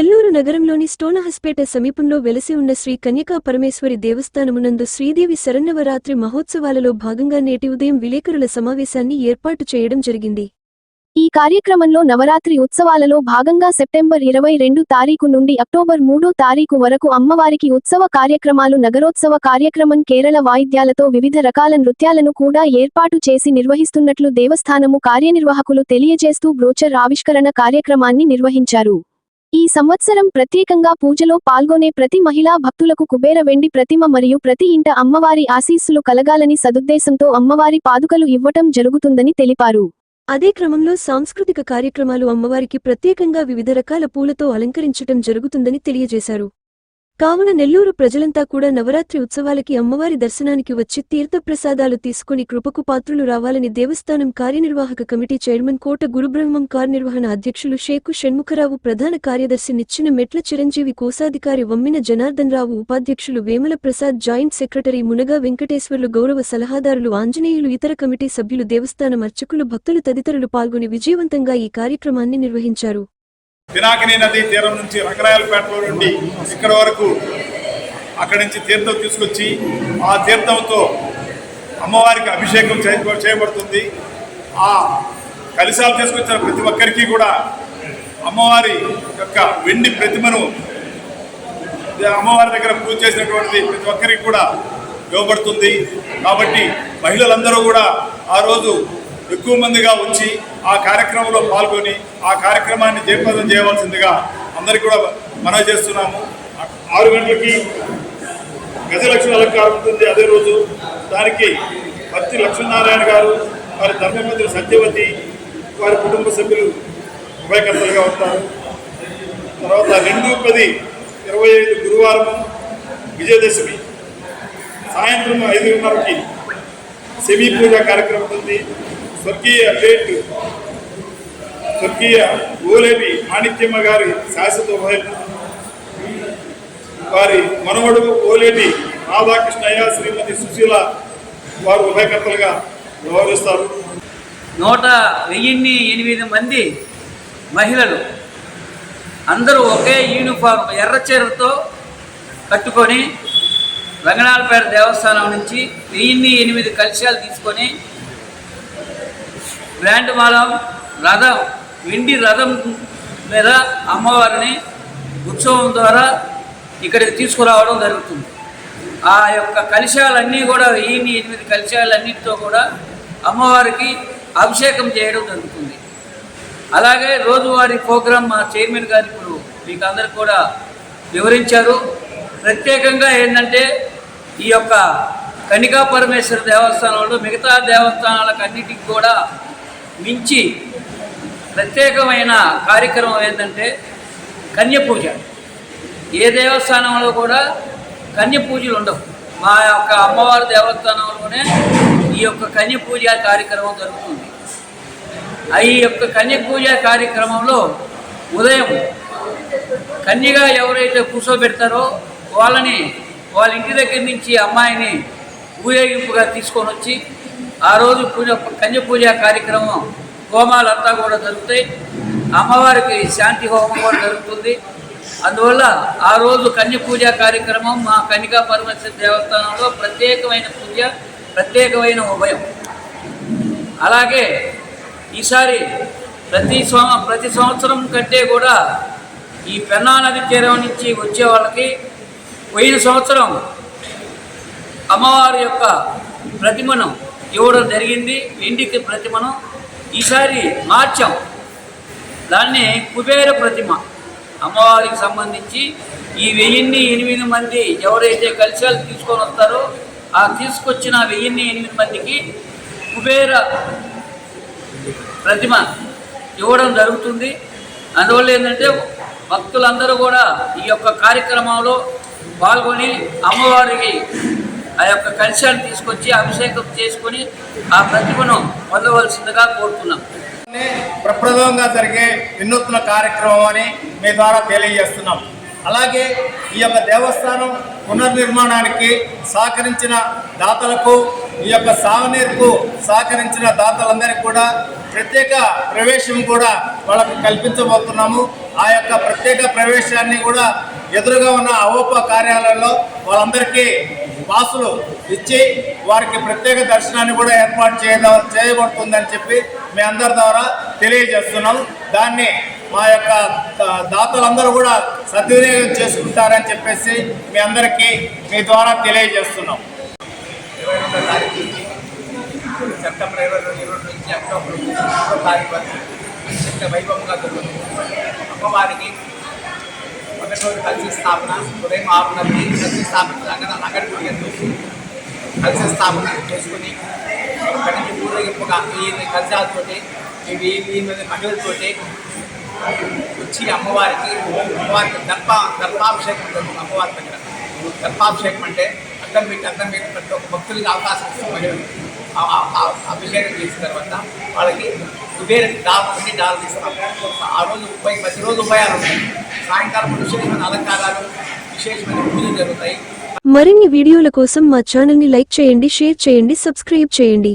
నెల్లూరు నగరంలోని స్టోనహస్పేట సమీపంలో వెలసి ఉన్న శ్రీ కన్యకా పరమేశ్వరి దేవస్థానమునందు శ్రీదేవి శరన్నవరాత్రి మహోత్సవాలలో భాగంగా నేటి ఉదయం విలేకరుల సమావేశాన్ని ఏర్పాటు చేయడం జరిగింది. ఈ కార్యక్రమంలో నవరాత్రి ఉత్సవాలలో భాగంగా సెప్టెంబర్ ఇరవై రెండు తారీఖు నుండి అక్టోబర్ మూడో తారీఖు వరకు అమ్మవారికి ఉత్సవ కార్యక్రమాలు నగరోత్సవ కార్యక్రమం కేరళ వాయిద్యాలతో వివిధ రకాల నృత్యాలను కూడా ఏర్పాటు చేసి నిర్వహిస్తున్నట్లు దేవస్థానము కార్యనిర్వాహకులు తెలియజేస్తూ బ్రోచర్ ఆవిష్కరణ కార్యక్రమాన్ని నిర్వహించారు. ఈ సంవత్సరం ప్రత్యేకంగా పూజలో పాల్గొనే ప్రతి మహిళా భక్తులకు కుబేర వెండి ప్రతిమ మరియు ప్రతి ఇంట అమ్మవారి ఆశీస్సులు కలగాలని సదుద్దేశంతో అమ్మవారి పాదుకలు ఇవ్వటం జరుగుతుందని తెలిపారు. అదే క్రమంలో సాంస్కృతిక కార్యక్రమాలు అమ్మవారికి ప్రత్యేకంగా వివిధ రకాల పూలతో అలంకరించటం జరుగుతుందని తెలియజేశారు. కావున నెల్లూరు ప్రజలంతా కూడా నవరాత్రి ఉత్సవాలకి అమ్మవారి దర్శనానికి వచ్చి తీర్థప్రసాదాలు తీసుకుని కృపకు పాత్రులు రావాలని దేవస్థానం కార్యనిర్వాహక కమిటీ చైర్మన్ కోట గురుబ్రహ్మం కార్యనిర్వహణ అధ్యక్షులు షేకు షణ్ముఖరావు ప్రధాన కార్యదర్శి నిచ్చిన మెట్ల చిరంజీవి కోశాధికారి వమ్మిన జనార్దన్ రావు ఉపాధ్యక్షులు వేమల ప్రసాద్ జాయింట్ సెక్రటరీ మునగా వెంకటేశ్వర్లు గౌరవ సలహాదారులు ఆంజనేయులు ఇతర కమిటీ సభ్యులు దేవస్థానం అర్చకులు భక్తులు తదితరులు పాల్గొని విజయవంతంగా ఈ కార్యక్రమాన్ని నిర్వహించారు. పినాకిని నది తీరం నుంచి రంగరాయలపేటలో నుండి ఇక్కడ వరకు అక్కడి నుంచి తీర్థం తీసుకొచ్చి ఆ తీర్థంతో అమ్మవారికి అభిషేకం చేయ- చేయబడుతుంది. ఆ కలిశాలు తీసుకొచ్చిన ప్రతి ఒక్కరికి కూడా అమ్మవారి యొక్క వెండి ప్రతిమను అమ్మవారి దగ్గర పూజ చేసినటువంటి ప్రతి ఒక్కరికి కూడా ఇవ్వబడుతుంది. కాబట్టి మహిళలందరూ కూడా ఆ రోజు ఎక్కువ మందిగా వచ్చి ఆ కార్యక్రమంలో పాల్గొని ఆ కార్యక్రమాన్ని జయప్రదం చేయవలసిందిగా అందరికీ కూడా మనవి చేస్తున్నాము. ఆరు గంటలకి గజలక్ష్మి అలంకారం ఉంటుంది. అదే రోజు దానికి భక్తి లక్ష్మీనారాయణ గారు వారి ధర్మమంత్రి సత్యవతి వారి కుటుంబ సభ్యులు ఉభయకర్తలుగా ఉంటారు. తర్వాత రెండు పది ఇరవై ఐదు గురువారం విజయదశమి. సాయంత్రం ఐదున్నరకి సెమీ పూజ కార్యక్రమం ఉంది. స్వర్గీయ లేట్ స్వర్గీయ ఓలేటి మాణిక్యమ్మ గారి శాశ్వత వారి మనవడు ఓలేటి రాధాకృష్ణయ్య శ్రీమతి సుశీల వారు ఉభయకర్తలుగా వ్యవహరిస్తారు. నూట వెయ్యిన్ని ఎనిమిది మంది మహిళలు అందరూ ఒకే యూనిఫామ్ ఎర్ర చీరతో కట్టుకొని రంగనాలపేట దేవస్థానం నుంచి వెయ్యిన్ని ఎనిమిది కలశాలు తీసుకొని గ్రాండ్ మాలం రథం వెండి రథం మీద అమ్మవారిని ఉత్సవం ద్వారా ఇక్కడికి తీసుకురావడం జరుగుతుంది. ఆ యొక్క కలశాలన్నీ కూడా వెయ్యిన్ని ఎనిమిది కలశాలన్నిటితో కూడా అమ్మవారికి అభిషేకం చేయడం జరుగుతుంది. అలాగే రోజువారీ ప్రోగ్రాం మా చైర్మన్ గారు ఇప్పుడు మీకు అందరు కూడా వివరించారు. ప్రత్యేకంగా ఏంటంటే ఈ యొక్క కనికా పరమేశ్వర దేవస్థానంలో మిగతా దేవస్థానాలకు అన్నిటికి కూడా మించి ప్రత్యేకమైన కార్యక్రమం ఏంటంటే కన్య పూజ. ఏ దేవస్థానంలో కూడా కన్య పూజలు ఉండవు. మా యొక్క అమ్మవారి దేవస్థానంలోనే ఈ యొక్క కన్య పూజ కార్యక్రమం జరుగుతుంది. ఆ ఈ యొక్క కన్య పూజ కార్యక్రమంలో ఉదయం కన్యగా ఎవరైతే కూర్చోబెడతారో వాళ్ళని వాళ్ళ ఇంటి దగ్గర నుంచి అమ్మాయిని ఊరేగింపుగా తీసుకొని వచ్చి ఆ రోజు పూజ కన్య పూజ కార్యక్రమం హోమాలంతా కూడా జరుగుతాయి. అమ్మవారికి శాంతి హోమం కూడా జరుగుతుంది. అందువల్ల ఆ రోజు కన్య పూజ కార్యక్రమం మా కన్యకా పరమేశ్వర దేవస్థానంలో ప్రత్యేకమైన పూజ ప్రత్యేకమైన ఉభయం. అలాగే ఈసారి ప్రతి సంవ ప్రతి సంవత్సరం కంటే కూడా ఈ పెన్నా నది తీరం నుంచి వచ్చే వాళ్ళకి పోయిన సంవత్సరం అమ్మవారి యొక్క ప్రతిమను ఇవ్వడం జరిగింది. వెండికి ప్రతిమను ఈసారి మార్చాం. దాన్ని కుబేర ప్రతిమ అమ్మవారికి సంబంధించి ఈ వెయ్యిన్ని ఎనిమిది మంది ఎవరైతే కలశాలు తీసుకొని వస్తారో ఆ తీసుకొచ్చిన వెయ్యిన్ని ఎనిమిది మందికి కుబేర ప్రతిమ ఇవ్వడం జరుగుతుంది. అందువల్ల ఏంటంటే భక్తులందరూ కూడా ఈ యొక్క కార్యక్రమంలో పాల్గొని అమ్మవారికి ఆ యొక్క కలశాన్ని తీసుకొచ్చి అభిషేకం చేసుకొని ఆ ప్రతిమను పొందవలసిందిగా కోరుతున్నాం. ప్రప్రదంగా జరిగే వినూత్న కార్యక్రమం అని మీ ద్వారా తెలియజేస్తున్నాం. అలాగే ఈ యొక్క దేవస్థానం పునర్నిర్మాణానికి సహకరించిన దాతలకు ఈ యొక్క సాగునీరుకు సహకరించిన దాతలందరికీ కూడా ప్రత్యేక ప్రవేశం కూడా వాళ్ళకు కల్పించబోతున్నాము. ఆ యొక్క ప్రత్యేక ప్రవేశాన్ని కూడా ఎదురుగా ఉన్న అవోప కార్యాలయంలో వాళ్ళందరికీ పాసులు ఇచ్చి వారికి ప్రత్యేక దర్శనాన్ని కూడా ఏర్పాటు చేయడం చేయబడుతుందని చెప్పి మీ అందరి ద్వారా తెలియజేస్తున్నాం. దాన్ని మా యొక్క దాతలందరూ కూడా సద్వినియోగం చేసుకుంటారని చెప్పేసి మీ అందరికీ మీ ద్వారా తెలియజేస్తున్నాం. సెప్టెంబర్ ఇరవై రెండు ఇరవై నుంచి అక్టోబర్ తారీఖు వరకు వైభవంగా జరుగుతుంది అమ్మవారికి మొదటి కలిసి స్థాపన ఉదయం ఆరున్నరకి కలిసి స్థాపన అక్కడ అక్కడ కూడా కలిసి స్థాపన చేసుకుని అక్కడి నుంచి ఊరేగింపుగా ఈ కలిసాలతోటి ఇవి ఈ మహిళలతోటి వచ్చి అమ్మవారికి అమ్మవారికి దర్ప దర్పాభిషేకం జరుగుతుంది అమ్మవారి దగ్గర. దర్పాభిషేకం అంటే అర్థం పెట్టి అర్థం పెట్టి ప్రతి ఒక్క భక్తులకి అవకాశం ఇస్తాం మహిళలు అభిషేకం చేసిన తర్వాత వాళ్ళకి కుబేర డాల్ ఒకటి డాల్ ఇస్తాం ఆ రోజు ఉపయోగ ప్రతిరోజు ఉపాయాలు ఉంటాయి. సాయంకాలం విశేషమైన అలంకారాలు విశేషమైన పూజలు జరుగుతాయి. మరిన్ని వీడియోల కోసం మా ఛానల్ని లైక్ చేయండి షేర్ చేయండి సబ్స్క్రైబ్ చేయండి.